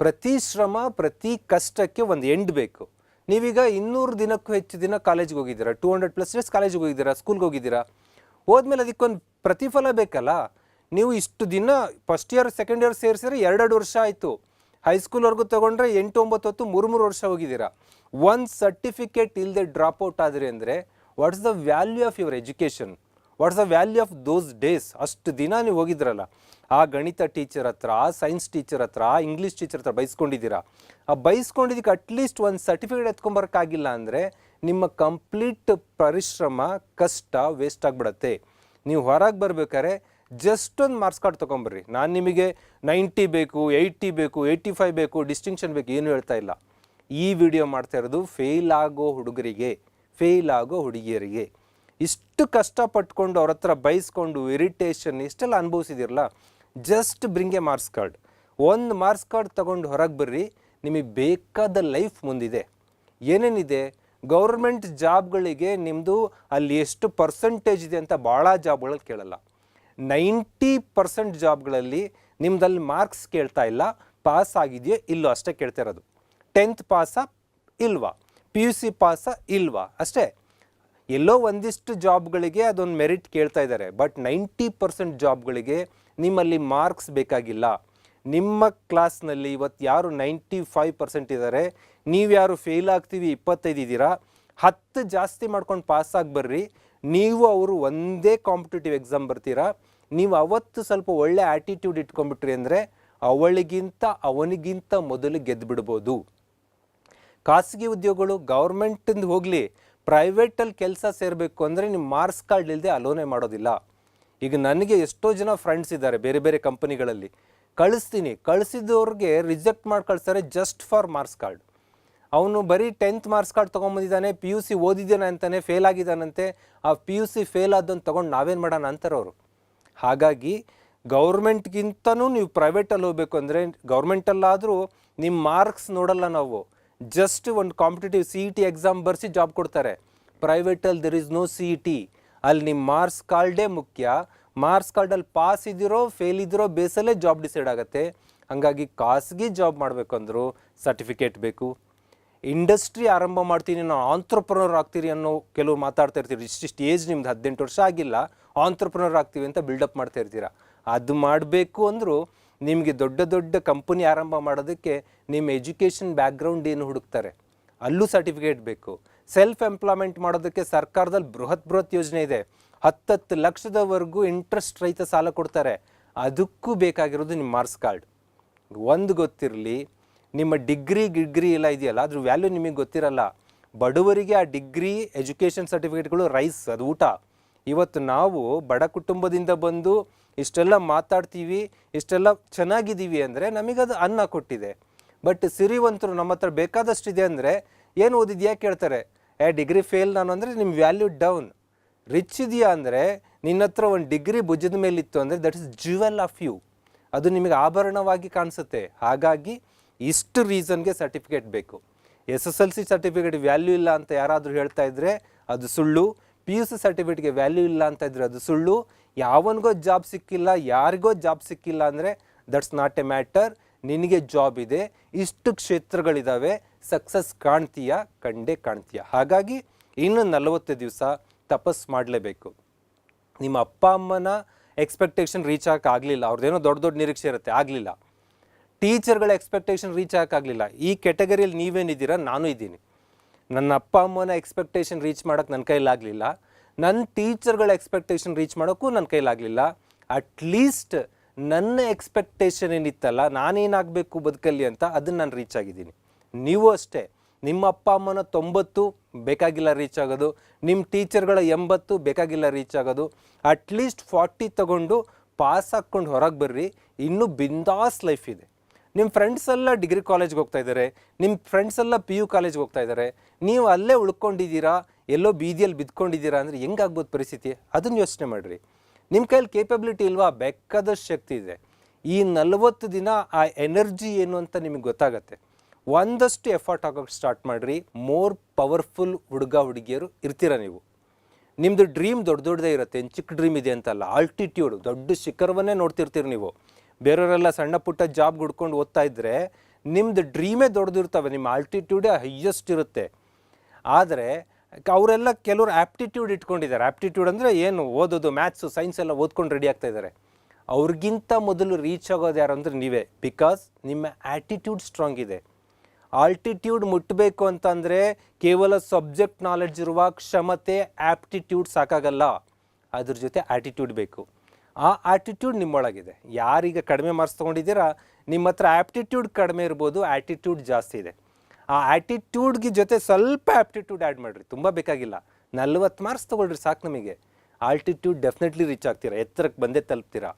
ಪ್ರತಿ ಶ್ರಮ, ಪ್ರತಿ ಕಷ್ಟಕ್ಕೆ ಒಂದು ಎಂಡ್ ಬೇಕು. ನೀವೀಗ ಇನ್ನೂರು ದಿನಕ್ಕೂ ಹೆಚ್ಚು ದಿನ ಕಾಲೇಜ್ಗೆ ಹೋಗಿದ್ದೀರಾ? ಟೂ ಹಂಡ್ರೆಡ್ ಪ್ಲಸ್ ಡೇಸ್ ಕಾಲೇಜಿಗೆ ಹೋಗಿದ್ದೀರಾ? ಸ್ಕೂಲ್ಗೆ ಹೋಗಿದ್ದೀರಾ? ಹೋದ್ಮೇಲೆ ಅದಕ್ಕೊಂದು ಪ್ರತಿಫಲ ಬೇಕಲ್ಲ? ನೀವು ಇಷ್ಟು ದಿನ ಫಸ್ಟ್ ಇಯರ್ ಸೆಕೆಂಡ್ ಇಯರ್ ಸೇರಿಸಿದ್ರೆ ಎರಡೆರಡು ವರ್ಷ ಆಯಿತು. ಹೈಸ್ಕೂಲ್ವರೆಗೂ ತೊಗೊಂಡ್ರೆ ಎಂಟು, ಒಂಬತ್ತು ಹೊತ್ತು ಮೂರು ಮೂರು ವರ್ಷ ಹೋಗಿದ್ದೀರಾ? ಒಂದು ಸರ್ಟಿಫಿಕೇಟ್ ಇಲ್ಲದೆ ಡ್ರಾಪ್ ಔಟ್ ಆದರೆ ಅಂದರೆ what's the value of your education what's the value of those days ಅಷ್ಟು ದಿನ ನೀವು ಹೋಗಿದ್ರಲ್ಲ. ಆ ಗಣಿತ ಟೀಚರ್ ಹತ್ರ, ಆ ಸೈನ್ಸ್ ಟೀಚರ್ ಹತ್ರ, ಆ ಇಂಗ್ಲೀಷ್ ಟೀಚರ್ ಹತ್ರ ಬೈಸ್ಕೊಂಡಿದ್ದೀರಾ? ಆ ಬೈಸ್ಕೊಂಡಿದ್ದಕ್ಕೆ ಅಟ್ಲೀಸ್ಟ್ ಒಂದು ಸರ್ಟಿಫಿಕೇಟ್ ಎತ್ಕೊಂಬರೋಕ್ಕಾಗಿಲ್ಲ ಅಂದರೆ ನಿಮ್ಮ ಕಂಪ್ಲೀಟ್ ಪರಿಶ್ರಮ, ಕಷ್ಟ ವೇಸ್ಟ್ ಆಗಿಬಿಡತ್ತೆ. ನೀವು ಹೊರಗೆ ಬರಬೇಕಾದ್ರೆ ಜಸ್ಟ್ ಒಂದು ಮಾರ್ಕ್ಸ್ ಕಾರ್ಡ್ ತೊಗೊಂಬರ್ರಿ. ನಾನು ನಿಮಗೆ ನೈಂಟಿ ಬೇಕು ಏಯ್ಟಿ ಬೇಕು ಏಯ್ಟಿ ಫೈವ್ ಬೇಕು ಡಿಸ್ಟಿಂಕ್ಷನ್ ಬೇಕು, ಏನು ಹೇಳ್ತಾ ಇಲ್ಲ. ಈ ವಿಡಿಯೋ ಮಾಡ್ತಾ ಇರೋದು ಫೇಲ್ ಆಗೋ ಹುಡುಗರಿಗೆ ಫೇಲ್ ಆಗೋ ಹುಡುಗಿಯರಿಗೆ. ಇಷ್ಟು ಕಷ್ಟಪಟ್ಕೊಂಡು ಅವ್ರ ಹತ್ರ ಬೈಸ್ಕೊಂಡು ಇರಿಟೇಷನ್ ಇಷ್ಟೆಲ್ಲ ಅನುಭವಿಸಿದಿರಲ್ಲ just bring a marks card ಒಂದು ಮಾರ್ಕ್ಸ್ ಕಾರ್ಡ್ ತಗೊಂಡು ಹೊರಗೆ ಬರ್ರಿ, ನಿಮಗೆ ಬೇಕಾದ ಲೈಫ್ ಮುಂದಿದೆ. ಏನೇನಿದೆ? ಗೌರ್ಮೆಂಟ್ ಜಾಬ್ಗಳಿಗೆ ನಿಮ್ಮದು ಅಲ್ಲಿ ಎಷ್ಟು ಪರ್ಸೆಂಟೇಜ್ ಇದೆ ಅಂತ ಭಾಳ ಜಾಬ್ಗಳಲ್ಲಿ ಕೇಳಲ್ಲ. ನೈಂಟಿ ಪರ್ಸೆಂಟ್ ಜಾಬ್ಗಳಲ್ಲಿ ನಿಮ್ದಲ್ಲಿ ಮಾರ್ಕ್ಸ್ ಕೇಳ್ತಾ ಇಲ್ಲ ಪಾಸ್ ಆಗಿದೆಯೋ ಇಲ್ಲೋ ಅಷ್ಟೇ ಕೇಳ್ತಾ ಇರೋದು. ಟೆಂತ್ ಪಾಸಾ ಇಲ್ವಾ? ಪಿ ಯು ಸಿ ಪಾಸಾ ಇಲ್ವಾ? ಅಷ್ಟೇ. ಎಲ್ಲೋ ಒಂದಿಷ್ಟು ಜಾಬ್ಗಳಿಗೆ ಅದೊಂದು ಮೆರಿಟ್ ಕೇಳ್ತಾ ಇದ್ದಾರೆ. ಬಟ್ ನೈಂಟಿ ಪರ್ಸೆಂಟ್ ಜಾಬ್ಗಳಿಗೆ ನಿಮ್ಮಲ್ಲಿ ಮಾರ್ಕ್ಸ್ ಬೇಕಾಗಿಲ್ಲ. ನಿಮ್ಮ ಕ್ಲಾಸ್ನಲ್ಲಿ ಇವತ್ತು ಯಾರು ನೈಂಟಿ ಫೈವ್ ಪರ್ಸೆಂಟ್ ಇದ್ದಾರೆ, ನೀವು ಯಾರು ಫೇಲ್ ಆಗ್ತೀವಿ ಇಪ್ಪತ್ತೈದು ಇದ್ದೀರಾ, ಹತ್ತು ಜಾಸ್ತಿ ಮಾಡ್ಕೊಂಡು ಪಾಸ್ ಆಗಿ ಬರ್ರಿ, ನೀವು ಅವರು ಒಂದೇ ಕಾಂಪಿಟೇಟಿವ್ ಎಕ್ಸಾಮ್ ಬರ್ತೀರಾ, ನೀವು ಅವತ್ತು ಸ್ವಲ್ಪ ಒಳ್ಳೆ ಆ್ಯಟಿಟ್ಯೂಡ್ ಇಟ್ಕೊಂಡ್ಬಿಟ್ರಿ ಅಂದರೆ ಅವಳಿಗಿಂತ ಅವನಿಗಿಂತ ಮೊದಲು ಗೆದ್ದು ಬಿಡ್ಬೋದು ಖಾಸಗಿ ಉದ್ಯೋಗಗಳು ಗೌರ್ಮೆಂಟಿಂದ ಹೋಗಲಿ ಪ್ರೈವೇಟಲ್ಲಿ ಕೆಲಸ ಸೇರಬೇಕು ಅಂದರೆ ನಿಮ್ಮ ಮಾರ್ಕ್ಸ್ ಕಾರ್ಡ್ ಇಲ್ಲದೆ ಅಲೋನೆ ಮಾಡೋದಿಲ್ಲ. ಈಗ ನನಗೆ ಎಷ್ಟೋ ಜನ ಫ್ರೆಂಡ್ಸ್ ಇದ್ದಾರೆ ಬೇರೆ ಬೇರೆ ಕಂಪನಿಗಳಲ್ಲಿ. ಕಳಿಸ್ತೀನಿ. ಕಳಿಸಿದವ್ರಿಗೆ ರಿಜೆಕ್ಟ್ ಮಾಡಿ ಕಳಿಸ್ತಾರೆ ಜಸ್ಟ್ ಫಾರ್ ಮಾರ್ಕ್ಸ್ ಕಾರ್ಡ್. ಅವನು ಬರೀ ಟೆಂತ್ ಮಾರ್ಕ್ಸ್ ಕಾರ್ಡ್ ತೊಗೊಂಬಂದಿದ್ದಾನೆ ಪಿ ಯು ಸಿ ಓದಿದ್ದಾನೆ ಅಂತಲೇ ಫೇಲ್ ಆಗಿದ್ದಾನಂತೆ, ಆ ಪಿ ಯು ಸಿ ಫೇಲ್ ಆದನ್ನು ತೊಗೊಂಡು ನಾವೇನು ಮಾಡೋಣ ಅಂತಾರವರು. ಹಾಗಾಗಿ ಗೌರ್ಮೆಂಟ್ಗಿಂತನೂ ನೀವು ಪ್ರೈವೇಟಲ್ಲಿ ಹೋಗ್ಬೇಕು ಅಂದರೆ ಗೌರ್ಮೆಂಟಲ್ಲಾದರೂ ನಿಮ್ಮ ಮಾರ್ಕ್ಸ್ ನೋಡಲ್ಲ ನಾವು. ಜಸ್ಟ್ ಒಂದು competitive C E T exam ಬರೆಸಿ ಜಾಬ್ ಕೊಡ್ತಾರೆ. ಪ್ರೈವೇಟಲ್ಲಿ there is no C E T ಅಲ್ಲಿ ನಿಮ್ಮ ಮಾರ್ಕ್ಸ್ ಕಾರ್ಡೇ ಮುಖ್ಯ. ಮಾರ್ಕ್ಸ್ ಕಾರ್ಡಲ್ಲಿ ಪಾಸ್ ಇದ್ದಿರೋ ಫೇಲ್ ಇದ್ದಿರೋ ಬೇಸಲ್ಲೇ ಜಾಬ್ ಡಿಸೈಡ್ ಆಗುತ್ತೆ. ಹಾಗಾಗಿ ಖಾಸಗಿ ಜಾಬ್ ಮಾಡಬೇಕು ಅಂದರೂ ಸರ್ಟಿಫಿಕೇಟ್ ಬೇಕು. ಇಂಡಸ್ಟ್ರಿ ಆರಂಭ ಮಾಡ್ತೀನಿ, ನಾನು ಆಂತ್ರಪ್ರನರ್ ಆಗ್ತೀರಿ ಅನ್ನೋ ಕೆಲವು ಮಾತಾಡ್ತಾ ಇರ್ತೀರಿ. ಇಷ್ಟಿಷ್ಟು ಏಜ್ ನಿಮ್ದು ಹದಿನೆಂಟು ವರ್ಷ ಆಗಿಲ್ಲ ಆಂತ್ರಪ್ರನರ್ ಆಗ್ತೀವಿ ಅಂತ ಬಿಲ್ಡಪ್ ಮಾಡ್ತಾ ಇರ್ತೀರಾ. ಅದು ಮಾಡಬೇಕು ಅಂದರೂ ನಿಮಗೆ ದೊಡ್ಡ ದೊಡ್ಡ ಕಂಪನಿ ಆರಂಭ ಮಾಡೋದಕ್ಕೆ ನಿಮ್ಮ ಎಜುಕೇಷನ್ ಬ್ಯಾಕ್ಗ್ರೌಂಡ್ ಏನು ಹುಡುಕ್ತಾರೆ? ಅಲ್ಲೂ ಸರ್ಟಿಫಿಕೇಟ್ ಬೇಕು. ಸೆಲ್ಫ್ ಎಂಪ್ಲಾಯ್ಮೆಂಟ್ ಮಾಡೋದಕ್ಕೆ ಸರ್ಕಾರದಲ್ಲಿ ಬೃಹತ್ ಬೃಹತ್ ಯೋಜನೆ ಇದೆ. ಹತ್ತತ್ತು ಲಕ್ಷದವರೆಗೂ ಇಂಟ್ರೆಸ್ಟ್ ರಹಿತ ಸಾಲ ಕೊಡ್ತಾರೆ. ಅದಕ್ಕೂ ಬೇಕಾಗಿರೋದು ನಿಮ್ಮ ಮಾರ್ಕ್ಸ್ ಕಾರ್ಡ್ ಒಂದು ಗೊತ್ತಿರಲಿ, ನಿಮ್ಮ ಡಿಗ್ರಿ ಗಿಗ್ರಿ ಎಲ್ಲ ಇದೆಯಲ್ಲ, ಅದ್ರ ವ್ಯಾಲ್ಯೂ ನಿಮಗೆ ಗೊತ್ತಿರಲ್ಲ. ಬಡವರಿಗೆ ಆ ಡಿಗ್ರಿ ಎಜುಕೇಷನ್ ಸರ್ಟಿಫಿಕೇಟ್ಗಳು ರೈಸ್ ಅದು ಊಟ. ಇವತ್ತು ನಾವು ಬಡ ಕುಟುಂಬದಿಂದ ಬಂದು ಇಷ್ಟೆಲ್ಲ ಮಾತಾಡ್ತೀವಿ, ಇಷ್ಟೆಲ್ಲ ಚೆನ್ನಾಗಿದ್ದೀವಿ ಅಂದರೆ ನಮಗದು ಅನ್ನ ಕೊಟ್ಟಿದೆ. ಬಟ್ ಸಿರಿವಂತರು ನಮ್ಮ ಹತ್ರ ಬೇಕಾದಷ್ಟಿದೆ ಅಂದರೆ ಏನು ಓದಿದ್ಯಾ ಕೇಳ್ತಾರೆ, ಏ ಡಿಗ್ರಿ ಫೇಲ್ ನಾನು ಅಂದರೆ ನಿಮ್ಮ ವ್ಯಾಲ್ಯೂ ಡೌನ್ ರಿಚ್ ಇದೆಯಾ ಅಂದರೆ ನಿನ್ನ ಹತ್ರ ಒಂದು ಡಿಗ್ರಿ ಭುಜದ ಮೇಲಿತ್ತು ಅಂದರೆ that is jewel of you ಅದು ನಿಮಗೆ ಆಭರಣವಾಗಿ ಕಾಣಿಸುತ್ತೆ. ಹಾಗಾಗಿ ಇಷ್ಟು ರೀಸನ್ಗೆ ಸರ್ಟಿಫಿಕೇಟ್ ಬೇಕು. S S L C certificate value ಇಲ್ಲ ಅಂತ ಯಾರಾದರೂ ಹೇಳ್ತಾ ಇದ್ದರೆ ಅದು ಸುಳ್ಳು. ಪಿ ಯು ಸಿ ಸರ್ಟಿಫಿಕೇಟ್ಗೆ ವ್ಯಾಲ್ಯೂ ಇಲ್ಲ ಅಂತ ಇದ್ರೆ ಅದು ಸುಳ್ಳು. ಯಾವನಿಗೋ ಜಾಬ್ ಸಿಕ್ಕಿಲ್ಲ, ಯಾರಿಗೋ ಜಾಬ್ ಸಿಕ್ಕಿಲ್ಲ ಅಂದರೆ ದಟ್ಸ್ ನಾಟ್ ಎ ಮ್ಯಾಟರ್ ನಿನಗೆ ಜಾಬ್ ಇದೆ, ಇಷ್ಟು ಕ್ಷೇತ್ರಗಳಿದ್ದಾವೆ ಸಕ್ಸಸ್ ಕಾಣ್ತೀಯ, ಕಂಡೇ ಕಾಣ್ತೀಯ. ಹಾಗಾಗಿ ಇನ್ನು ನಲವತ್ತು ದಿವಸ ತಪಸ್ ಮಾಡಲೇಬೇಕು. ನಿಮ್ಮ ಅಪ್ಪ ಅಮ್ಮನ ಎಕ್ಸ್ಪೆಕ್ಟೇಷನ್ ರೀಚ್ ಆಗಲಿಲ್ಲ, ಅವ್ರದ್ದೇನೋ ದೊಡ್ಡ ದೊಡ್ಡ ನಿರೀಕ್ಷೆ ಇರುತ್ತೆ, ಆಗಲಿಲ್ಲ. ಟೀಚರ್ಗಳ ಎಕ್ಸ್ಪೆಕ್ಟೇಷನ್ ರೀಚ್ ಆಗಲಿಲ್ಲ. ಈ ಕೆಟಗರಿಯಲ್ಲಿ ನೀವೇನಿದ್ದೀರಾ, ನಾನು ಇದ್ದೀನಿ. ನನ್ನ ಅಪ್ಪ ಅಮ್ಮನ ಎಕ್ಸ್ಪೆಕ್ಟೇಷನ್ ರೀಚ್ ಮಾಡೋಕ್ಕೆ ನನ್ನ ಕೈಲಾಗಲಿಲ್ಲ ನನ್ನ ಟೀಚರ್ಗಳ ಎಕ್ಸ್ಪೆಕ್ಟೇಷನ್ ರೀಚ್ ಮಾಡೋಕ್ಕೂ ನನ್ನ ಕೈಲಾಗಲಿಲ್ಲ ಅಟ್ಲೀಸ್ಟ್ ನನ್ನ ಎಕ್ಸ್ಪೆಕ್ಟೇಷನ್ ಏನಿತ್ತಲ್ಲ, ನಾನೇನಾಗಬೇಕು ಬದುಕಲ್ಲಿ ಅಂತ ಅದನ್ನು ನಾನು ರೀಚ್ ಆಗಿದ್ದೀನಿ. ನೀವು ಅಷ್ಟೇ, ನಿಮ್ಮ ಅಪ್ಪ ಅಮ್ಮನ ತೊಂಬತ್ತು ಬೇಕಾಗಿಲ್ಲ ರೀಚ್ ಆಗೋದು ನಿಮ್ಮ ಟೀಚರ್ಗಳ ಎಂಬತ್ತು ಬೇಕಾಗಿಲ್ಲ ರೀಚ್ ಆಗೋದು ಅಟ್ಲೀಸ್ಟ್ ಫಾರ್ಟಿ ತಗೊಂಡು ಪಾಸ್ ಹಾಕ್ಕೊಂಡು ಹೊರಗೆ ಬರ್ರಿ, ಇನ್ನೂ ಬಿಂದಾಸ್ ಲೈಫ್ ಇದೆ. ನಿಮ್ಮ ಫ್ರೆಂಡ್ಸ್ ಎಲ್ಲ ಡಿಗ್ರಿ ಕಾಲೇಜ್ಗೆ ಹೋಗ್ತಾ ಇದ್ದಾರೆ ನಿಮ್ಮ ಫ್ರೆಂಡ್ಸ್ ಎಲ್ಲ ಪಿ ಯು ಕಾಲೇಜ್ಗೆ ಹೋಗ್ತಾ ಇದ್ದಾರೆ ನೀವು ಅಲ್ಲೇ ಉಳ್ಕೊಂಡಿದ್ದೀರಾ, ಎಲ್ಲೋ ಬೀದಿಯಲ್ಲಿ ಬಿದ್ಕೊಂಡಿದ್ದೀರಾ ಅಂದರೆ ಹೆಂಗಾಗ್ಬೋದು ಪರಿಸ್ಥಿತಿ? ಅದನ್ನು ಯೋಚನೆ ಮಾಡಿರಿ. ನಿಮ್ಮ ಕೈಯಲ್ಲಿ ಕೇಪಬಿಲಿಟಿ ಇಲ್ವಾ? ಬೇಕಾದಷ್ಟು ಶಕ್ತಿ ಇದೆ. ಈ ನಲವತ್ತು ದಿನ ಆ ಎನರ್ಜಿ ಏನು ಅಂತ ನಿಮಗೆ ಗೊತ್ತಾಗತ್ತೆ. ಒಂದಷ್ಟು ಎಫರ್ಟ್ ಹಾಕೋಕ್ಕೆ ಸ್ಟಾರ್ಟ್ ಮಾಡಿರಿ. ಮೋರ್ ಪವರ್ಫುಲ್ ಹುಡುಗ, ಹುಡುಗಿಯರು ಇರ್ತೀರ ನೀವು. ನಿಮ್ಮದು ಡ್ರೀಮ್ ದೊಡ್ಡ ದೊಡ್ಡದೇ ಇರುತ್ತೆ. ಚಿಕ್ಕ ಡ್ರೀಮ್ ಇದೆ ಅಂತಲ್ಲ. ಆಲ್ಟಿಟ್ಯೂಡ್ ದೊಡ್ಡ ಶಿಖರವನ್ನೇ ನೋಡ್ತಿರ್ತೀರಿ ನೀವು. ಬೇರೆಯವರೆಲ್ಲ ಸಣ್ಣ ಪುಟ್ಟ ಜಾಬ್ ಹುಡ್ಕೊಂಡು ಓದ್ತಾ ಇದ್ದರೆ ನಿಮ್ದು ಡ್ರೀಮೇ ದೊಡ್ಡದಿರ್ತವೆ. ನಿಮ್ಮ ಆಲ್ಟಿಟ್ಯೂಡೇ ಹೈಯೆಸ್ಟ್ ಇರುತ್ತೆ. ಆದರೆ ಅವರೆಲ್ಲ ಕೆಲವರು ಆ್ಯಪ್ಟಿಟ್ಯೂಡ್ ಇಟ್ಕೊಂಡಿದ್ದಾರೆ. ಆ್ಯಪ್ಟಿಟ್ಯೂಡ್ ಅಂದರೆ ಏನು? ಓದೋದು ಮ್ಯಾಥ್ಸು ಸೈನ್ಸ್ ಎಲ್ಲ ಓದ್ಕೊಂಡು ರೆಡಿ ಆಗ್ತಾ ಇದ್ದಾರೆ. ಅವ್ರಿಗಿಂತ ಮೊದಲು ರೀಚ್ ಆಗೋದು ಯಾರು ಅಂದರೆ ನೀವೇ. ಬಿಕಾಸ್ ನಿಮ್ಮ ಆ್ಯಟಿಟ್ಯೂಡ್ ಸ್ಟ್ರಾಂಗ್ ಇದೆ. ಆಲ್ಟಿಟ್ಯೂಡ್ ಮುಟ್ಟಬೇಕು ಅಂತಂದರೆ ಕೇವಲ ಸಬ್ಜೆಕ್ಟ್ ನಾಲೆಡ್ಜ್ ಇರುವ ಕ್ಷಮತೆ ಆ್ಯಪ್ಟಿಟ್ಯೂಡ್ ಸಾಕಾಗಲ್ಲ. ಅದ್ರ ಜೊತೆ ಆ್ಯಟಿಟ್ಯೂಡ್ ಬೇಕು. ಆ ಆ್ಯಟಿಟ್ಯೂಡ್ ನಿಮ್ಮೊಳಗಿದೆ. ಯಾರೀಗ ಕಡಿಮೆ ಮಾರ್ಕ್ಸ್ ತೊಗೊಂಡಿದ್ದೀರಾ, ನಿಮ್ಮ ಹತ್ರ ಆ್ಯಪ್ಟಿಟ್ಯೂಡ್ ಕಡಿಮೆ ಇರ್ಬೋದು ಆ್ಯಟಿಟ್ಯೂಡ್ ಜಾಸ್ತಿ ಇದೆ. ಆ ಆ್ಯಟಿಟ್ಯೂಡ್ಗೆ ಜೊತೆ ಸ್ವಲ್ಪ ಆ್ಯಪ್ಟಿಟ್ಯೂಡ್ ಆ್ಯಡ್ ಮಾಡಿರಿ, ತುಂಬ ಬೇಕಾಗಿಲ್ಲ. ನಲ್ವತ್ತು ಮಾರ್ಕ್ಸ್ ತೊಗೊಳ್ರಿ ಸಾಕು ನಮಗೆ. ಆಲ್ಟಿಟ್ಯೂಡ್ ಡೆಫಿನೆಟ್ಲಿ ರೀಚ್ ಆಗ್ತೀರಾ, ಎತ್ತರಕ್ಕೆ ಬಂದೇ ತಲುಪ್ತೀರಾ.